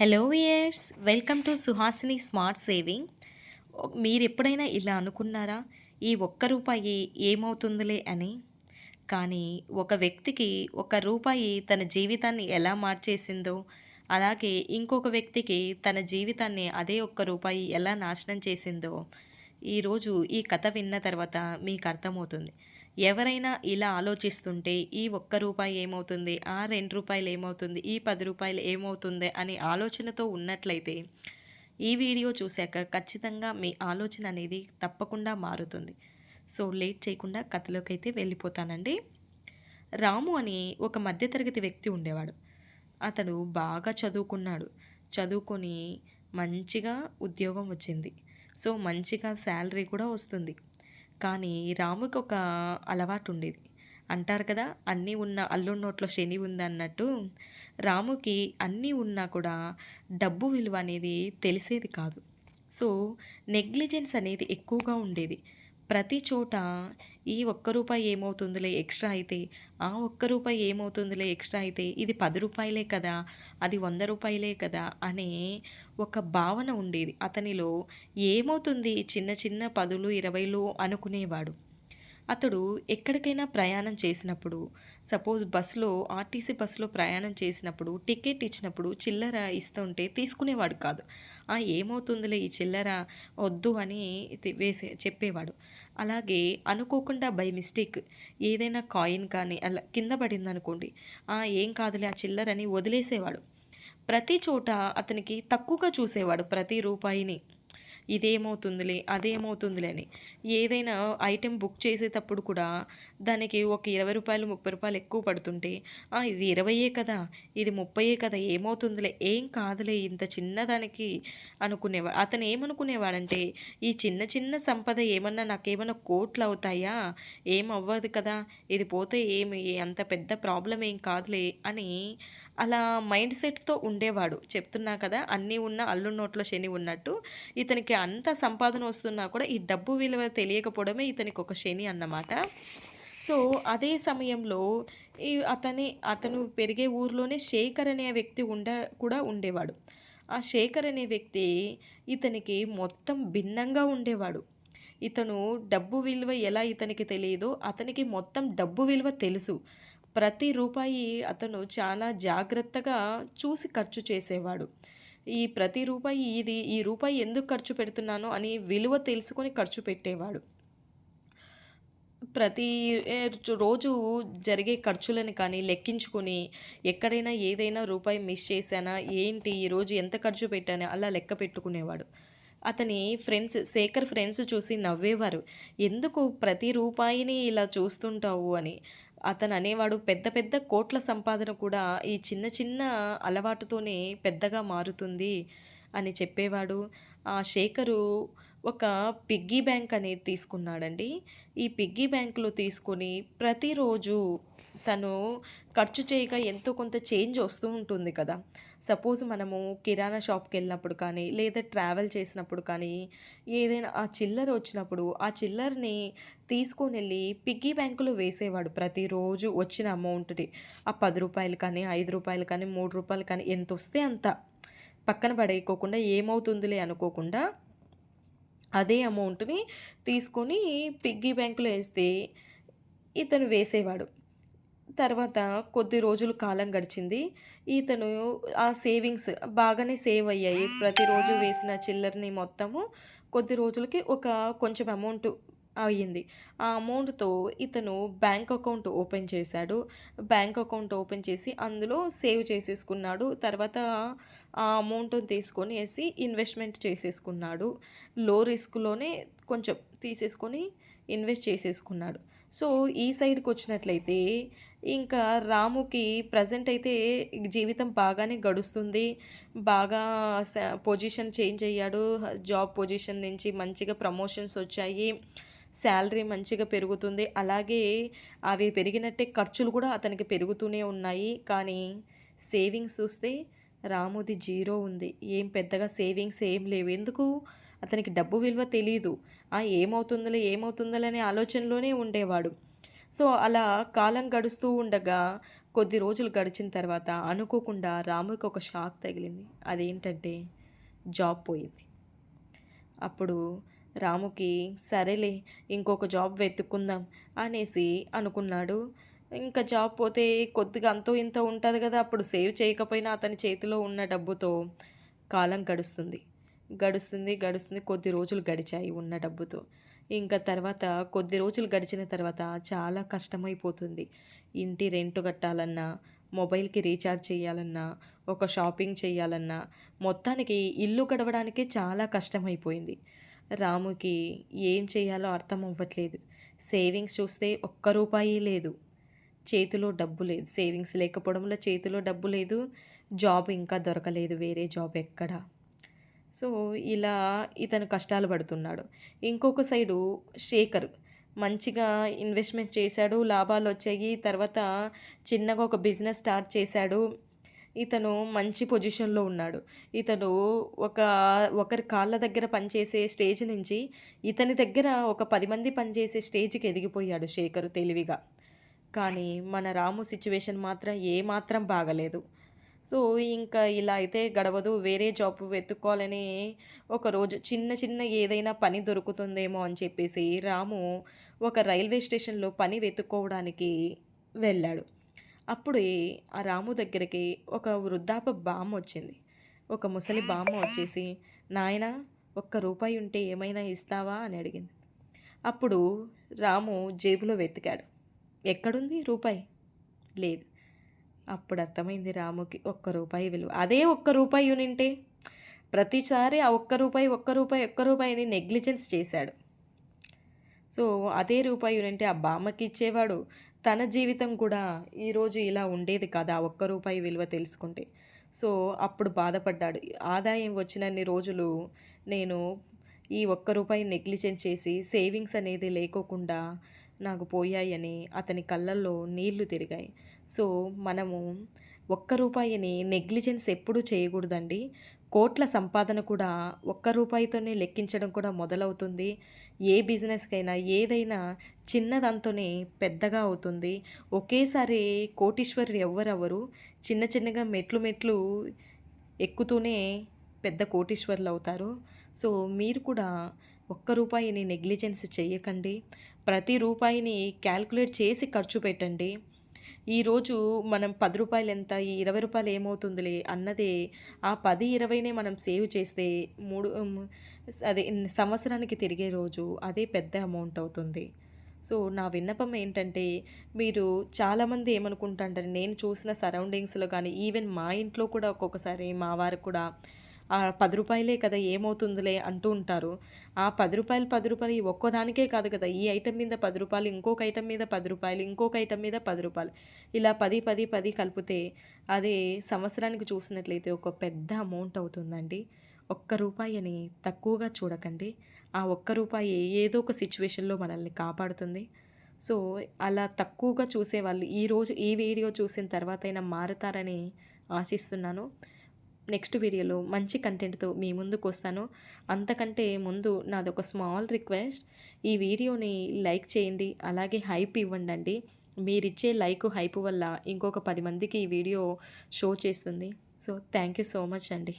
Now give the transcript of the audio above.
Hello viewers welcome to Suhasini smart saving మీరు ఎప్పుడైనా ఇలా అనుకున్నారా? ఈ ఒక్క రూపాయి ఏమవుతుందిలే అని? కానీ ఒక వ్యక్తికి ఒక రూపాయి తన జీవితాన్ని ఎలా మార్చేసిందో అలాగే ఇంకొక వ్యక్తికి తన జీవితాన్ని అదే ఒక్క రూపాయి ఎలా నాశనం చేసిందో ఈరోజు ఈ కథ విన్న తర్వాత మీకు అర్థమవుతుంది. ఎవరైనా ఇలా ఆలోచిస్తుంటే ఈ ఒక్క రూపాయి ఏమవుతుంది? ఆ రెండు రూపాయలు ఏమవుతుంది? ఈ పది రూపాయలు ఏమవుతుంది? అనే ఆలోచనతో ఉన్నట్లయితే ఈ వీడియో చూశాక ఖచ్చితంగా మీ ఆలోచన అనేది తప్పకుండా మారుతుంది. సో లేట్ చేయకుండా కథలోకి అయితే వెళ్ళిపోతానండి. రాము అని ఒక మధ్యతరగతి వ్యక్తి ఉండేవాడు. అతడు బాగా చదువుకున్నాడు. చదువుకొని మంచిగా ఉద్యోగం వచ్చింది. సో మంచిగా శాలరీ కూడా వస్తుంది. కానీ రాముకి ఒక అలవాటు ఉండేది అంటారు కదా అన్నీ ఉన్న అల్లుడి నోట్లో శని ఉంది అన్నట్టు రాముకి అన్నీ ఉన్నా కూడా డబ్బు విలువ అనేది తెలిసేది కాదు. సో నెగ్లిజెన్స్ అనేది ఎక్కువగా ఉండేది. ప్రతి చోట ఈ ఒక్క రూపాయి ఏమవుతుందిలే ఎక్స్ట్రా అయితే ఆ ఒక్క రూపాయి ఏమవుతుందిలే ఎక్స్ట్రా అయితే ఇది పది రూపాయలే కదా అది వంద రూపాయలే కదా అనే ఒక భావన ఉండేది. అతనిలో ఏమవుతుంది? చిన్న చిన్న పదులు ఇరవైలు అనుకునేవాడు. అతడు ఎక్కడికైనా ప్రయాణం చేసినప్పుడు సపోజ్ బస్సులో ఆర్టీసీ బస్సులో ప్రయాణం చేసినప్పుడు టికెట్ ఇచ్చినప్పుడు చిల్లర ఇస్తుంటే తీసుకునేవాడు కాదు. ఆ ఏమవుతుందిలే ఈ చిల్లర వద్దు అని వేసే చెప్పేవాడు. అలాగే అనుకోకుండా బై మిస్టేక్ ఏదైనా కాయిన్ కానీ అలా కింద పడింది అనుకోండి ఆ ఏం కాదులే ఆ చిల్లరని వదిలేసేవాడు. ప్రతి చోట అతనికి తక్కువగా చూసేవాడు ప్రతి రూపాయిని. ఇదేమవుతుందిలే అదేమవుతుందిలే అని ఏదైనా ఐటెం బుక్ చేసేటప్పుడు కూడా దానికి ఒక ఇరవై రూపాయలు ముప్పై రూపాయలు ఎక్కువ పడుతుంటే ఇది ఇరవయే కదా ఇది ముప్పయే కదా ఏమవుతుందిలే ఏం కాదులే ఇంత చిన్నదానికి అనుకునేవాడు అతను ఏమనుకునేవాడంటే ఈ చిన్న చిన్న సంపద ఏమన్నా నాకేమన్నా కోట్లు అవుతాయా? ఏం అవ్వదు కదా ఇది పోతే ఏమి అంత పెద్ద ప్రాబ్లం ఏం కాదులే అని అలా మైండ్ సెట్తో ఉండేవాడు. చెప్తున్నా కదా అన్నీ ఉన్న అల్లు నోట్లో శని ఉన్నట్టు ఇతనికి అంత సంపాదన వస్తున్నా కూడా ఈ డబ్బు విలువ తెలియకపోవడమే ఇతనికి ఒక శని అన్నమాట. సో అదే సమయంలో ఈ అతని అతను పెరిగే ఊర్లోనే శేఖర్ అనే వ్యక్తి ఉండ కూడా ఉండేవాడు. ఆ శేఖర్ అనే వ్యక్తి ఇతనికి మొత్తం భిన్నంగా ఉండేవాడు. ఇతను డబ్బు విలువ ఎలా ఇతనికి తెలియదో అతనికి మొత్తం డబ్బు విలువ తెలుసు. ప్రతి రూపాయి అతను చాలా జాగ్రత్తగా చూసి ఖర్చు చేసేవాడు. ఈ ప్రతి రూపాయి ఇది ఈ రూపాయి ఎందుకు ఖర్చు పెడుతున్నానో అని విలువ తెలుసుకొని ఖర్చు పెట్టేవాడు. ప్రతి రోజు జరిగే ఖర్చులను కానీ లెక్కించుకొని ఎక్కడైనా ఏదైనా రూపాయి మిస్ చేశానా ఏంటి ఈరోజు ఎంత ఖర్చు పెట్టానా అలా లెక్క పెట్టుకునేవాడు. అతని ఫ్రెండ్స్ శేఖర్ ఫ్రెండ్స్ చూసి నవ్వేవారు. ఎందుకు ప్రతి రూపాయిని ఇలా చూస్తుంటావు? అని. అతను అనేవాడు పెద్ద పెద్ద కోట్ల సంపాదన కూడా ఈ చిన్న చిన్న అలవాటుతోనే పెద్దగా మారుతుంది అని చెప్పేవాడు. ఆ శేఖరు ఒక పిగ్గీ బ్యాంక్ అనేది తీసుకున్నాడండి. ఈ పిగ్గీ బ్యాంకులో తీసుకొని ప్రతిరోజు తను ఖర్చు చేయగా ఎంతో కొంత చేంజ్ వస్తూ ఉంటుంది కదా. సపోజ్ మనము కిరాణా షాప్కి వెళ్ళినప్పుడు కానీ లేదా ట్రావెల్ చేసినప్పుడు కానీ ఏదైనా ఆ చిల్లర వచ్చినప్పుడు ఆ చిల్లరని తీసుకొని వెళ్ళి పిగ్గీ బ్యాంకులో వేసేవాడు ప్రతిరోజు వచ్చిన అమౌంట్ని ఆ పది రూపాయలు కానీ ఐదు రూపాయలు కానీ మూడు రూపాయలు కానీ ఎంత వస్తే అంత. పక్కన పడేయకోకుండా ఏమవుతుందిలే అనుకోకుండా అదే అమౌంట్ని తీసుకొని పిగ్గీ బ్యాంకులో వేస్తే ఇతను వేసేవాడు. తర్వాత కొద్ది రోజులు కాలం గడిచింది. ఇతను ఆ సేవింగ్స్ బాగానే సేవ్ అయ్యాయి. ప్రతిరోజు వేసిన చిల్లరని మొత్తము కొద్ది రోజులకి ఒక కొంచెం అమౌంట్ అయ్యింది. ఆ అమౌంట్తో ఇతను బ్యాంక్ అకౌంట్ ఓపెన్ చేశాడు. బ్యాంక్ అకౌంట్ ఓపెన్ చేసి అందులో సేవ్ చేసేసుకున్నాడు. తర్వాత ఆ అమౌంట్ తీసుకొని వేసి ఇన్వెస్ట్మెంట్ చేసేసుకున్నాడు. లో రిస్క్లోనే కొంచెం తీసేసుకొని ఇన్వెస్ట్ చేసేసుకున్నాడు. సో ఈ సైడ్కి వచ్చినట్లయితే ఇంకా రాముకి ప్రజెంట్ అయితే జీవితం బాగానే గడుస్తుంది. బాగా పొజిషన్ చేంజ్ అయ్యాడు. జాబ్ పొజిషన్ నుంచి మంచిగా ప్రమోషన్స్ వచ్చాయి. శాలరీ మంచిగా పెరుగుతుంది. అలాగే అవి పెరిగినట్టే ఖర్చులు కూడా అతనికి పెరుగుతూనే ఉన్నాయి. కానీ సేవింగ్స్ చూస్తే రాముది జీరో ఉంది. ఏం పెద్దగా సేవింగ్స్ ఏం లేవు. ఎందుకు? అతనికి డబ్బు విలువ తెలియదు ఆ ఏమవుతుందిలే ఏమవుతుందిలే అనే ఆలోచనలోనే ఉండేవాడు. సో అలా కాలం గడుస్తూ ఉండగా కొద్ది రోజులు గడిచిన తర్వాత అనుకోకుండా రాముకి ఒక షాక్ తగిలింది. అదేంటంటే జాబ్ పోయింది. అప్పుడు రాముకి సరేలే ఇంకొక జాబ్ వెతుక్కుందాం అనేసి అనుకున్నాడు. ఇంకా జాబ్ పోతే కొద్దిగా అంతో ఇంత ఉంటుంది కదా అప్పుడు సేవ్ చేయకపోయినా అతని చేతిలో ఉన్న డబ్బుతో కాలం గడుస్తుంది. గడుస్తుంది గడుస్తుంది కొద్ది రోజులు గడిచాయి ఉన్న డబ్బుతో. ఇంకా తర్వాత కొద్ది రోజులు గడిచిన తర్వాత చాలా కష్టమైపోతుంది. ఇంటి రెంట్ కట్టాలన్నా మొబైల్కి రీఛార్జ్ చేయాలన్నా ఒక షాపింగ్ చేయాలన్నా మొత్తానికి ఇల్లు గడవడానికే చాలా కష్టమైపోయింది. రాముకి ఏం చేయాలో అర్థం అవ్వట్లేదు సేవింగ్స్ చూస్తే ఒక్క రూపాయి లేదు. చేతిలో డబ్బు లేదు. సేవింగ్స్ లేకపోవడంలో చేతిలో డబ్బు లేదు. జాబ్ ఇంకా దొరకలేదు. వేరే జాబ్ ఎక్కడ? సో ఇలా ఇతను కష్టాలు పడుతున్నాడు. ఇంకొక సైడు శేఖర్ మంచిగా ఇన్వెస్ట్మెంట్ చేశాడు. లాభాలు వచ్చాయి. తర్వాత చిన్నగా ఒక బిజినెస్ స్టార్ట్ చేశాడు. ఇతను మంచి పొజిషన్లో ఉన్నాడు. ఇతను ఒక ఒకరి కాళ్ళ దగ్గర పనిచేసే స్టేజ్ నుంచి ఇతని దగ్గర ఒక పది మంది పనిచేసే స్టేజ్కి ఎదిగిపోయాడు శేఖర్ తెలివిగా. కానీ మన రాము సిచ్యువేషన్ మాత్రం ఏమాత్రం బాగలేదు. సో ఇంకా ఇలా అయితే గడవదు. వేరే జాబ్ వెతుక్కోవాలని ఒకరోజు చిన్న చిన్న ఏదైనా పని దొరుకుతుందేమో అని చెప్పేసి రాము ఒక రైల్వే స్టేషన్లో పని వెతుక్కోవడానికి వెళ్ళాడు. అప్పుడే ఆ రాము దగ్గరికి ఒక వృద్ధాప బామ్మ వచ్చింది. ఒక ముసలి బామ్మ వచ్చేసి నాయన ఒక్క రూపాయి ఉంటే ఏమైనా ఇస్తావా? అని అడిగింది. అప్పుడు రాము జేబులో వెతికాడు. ఎక్కడుంది? రూపాయి. లేదు. అప్పుడు అర్థమైంది రాముకి ఒక్క రూపాయి విలువ. అదే ఒక్క రూపాయి యూనింటే? ప్రతిసారి ఆ ఒక్క రూపాయి ఒక్క రూపాయి ఒక్క రూపాయిని నెగ్లిజెన్స్ చేశాడు. సో అదే రూపాయి యూనింటే ఆ బామ్మకి ఇచ్చేవాడు. తన జీవితం కూడా ఈరోజు ఇలా ఉండేది కదా ఒక్క రూపాయి విలువ తెలుసుకుంటే. సో అప్పుడు బాధపడ్డాడు. ఆదాయం వచ్చినన్ని రోజులు నేను ఈ ఒక్క రూపాయి నెగ్లిజెన్స్ చేసి సేవింగ్స్ అనేది లేకోకుండా నాకు పోయాయని అతని కళ్ళల్లో నీళ్ళు తిరిగాయి. సో మనము ఒక్క రూపాయిని నెగ్లిజెన్స్ ఎప్పుడూ చేయకూడదండి. కోట్ల సంపాదన కూడా ఒక్క రూపాయితోనే లెక్కించడం కూడా మొదలవుతుంది. ఏ బిజినెస్కైనా ఏదైనా చిన్నదంతోనే పెద్దగా అవుతుంది. ఒకేసారి కోటీశ్వరుడు ఎవ్వరెవరు చిన్న చిన్నగా మెట్లు మెట్లు ఎక్కుతూనే పెద్ద కోటీశ్వరులు అవుతారు. సో మీరు కూడా ఒక్క రూపాయిని నెగ్లిజెన్స్ చేయకండి ప్రతి రూపాయిని క్యాల్కులేట్ చేసి ఖర్చు పెట్టండి. ఈరోజు మనం పది రూపాయలు ఎంత? ఈ ఇరవై రూపాయలు ఏమవుతుందిలే అన్నదే ఆ పది ఇరవైనే మనం సేవ్ చేస్తే మూడు అదే సంవత్సరానికి తిరిగే రోజు అదే పెద్ద అమౌంట్ అవుతుంది. సో నా విన్నపం ఏంటంటే మీరు చాలామంది ఏమనుకుంటారంటే నేను చూసిన సరౌండింగ్స్లో కానీ ఈవెన్ మా ఇంట్లో కూడా ఒక్కొక్కసారి మా వారు కూడా ఆ పది రూపాయలే కదా ఏమవుతుందిలే అంటూ ఉంటారు. ఆ పది రూపాయలు పది రూపాయలు ఈ ఒక్కదానికే కాదు కదా ఈ ఐటెం మీద పది రూపాయలు ఇంకొక ఐటెం మీద పది రూపాయలు ఇంకొక ఐటెం మీద పది రూపాయలు. ఇలా పది పది పది కలిపితే అది సంవత్సరానికి చూసినట్లయితే ఒక పెద్ద అమౌంట్ అవుతుందండి. ఒక్క రూపాయిని తక్కువగా చూడకండి. ఆ ఒక్క రూపాయి ఏదో ఒక సిచ్యువేషన్లో మనల్ని కాపాడుతుంది. సో అలా తక్కువగా చూసేవాళ్ళు ఈరోజు ఈ వీడియో చూసిన తర్వాత అయినా మారుతారని ఆశిస్తున్నాను. నెక్స్ట్ వీడియోలో మంచి కంటెంట్తో మీ ముందుకు వస్తాను. అంతకంటే ముందు నాది ఒక స్మాల్ రిక్వెస్ట్. ఈ వీడియోని లైక్ చేయండి అలాగే హైప్ ఇవ్వండి మీరిచ్చే లైక్ హైప్ వల్ల ఇంకొక పది మందికి ఈ వీడియో షో చేస్తుంది. So thank you so much అండి.